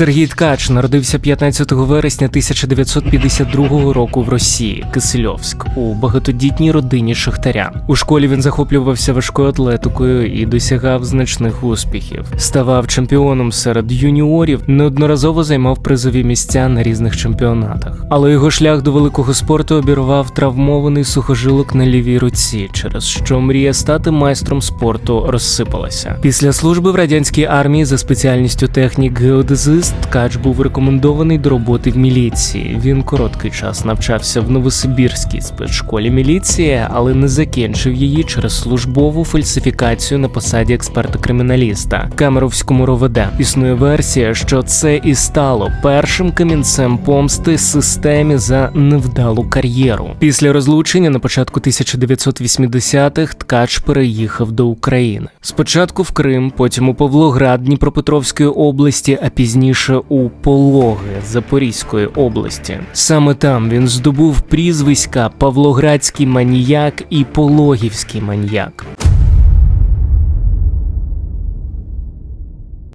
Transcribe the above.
Сергій Ткач народився 15 вересня 1952 року в Росії, Кисельовськ, у багатодітній родині шахтаря. У школі він захоплювався важкою атлетикою і досягав значних успіхів. Ставав чемпіоном серед юніорів, неодноразово займав призові місця на різних чемпіонатах. Але його шлях до великого спорту обірвав травмований сухожилок на лівій руці, через що мрія стати майстром спорту розсипалася. Після служби в радянській армії за спеціальністю технік геодезист Ткач був рекомендований до роботи в міліції. Він короткий час навчався в Новосибірській спецшколі міліції, але не закінчив її через службову фальсифікацію на посаді експерта-криміналіста Камеровському РОВД. Існує версія, що це і стало першим камінцем помсти системі за невдалу кар'єру. Після розлучення на початку 1980-х Ткач переїхав до України. Спочатку в Крим, потім у Павлоград Дніпропетровської області, а пізніше у Пологи Запорізької області. Саме там він здобув прізвиська Павлоградський маніяк і Пологівський маніяк.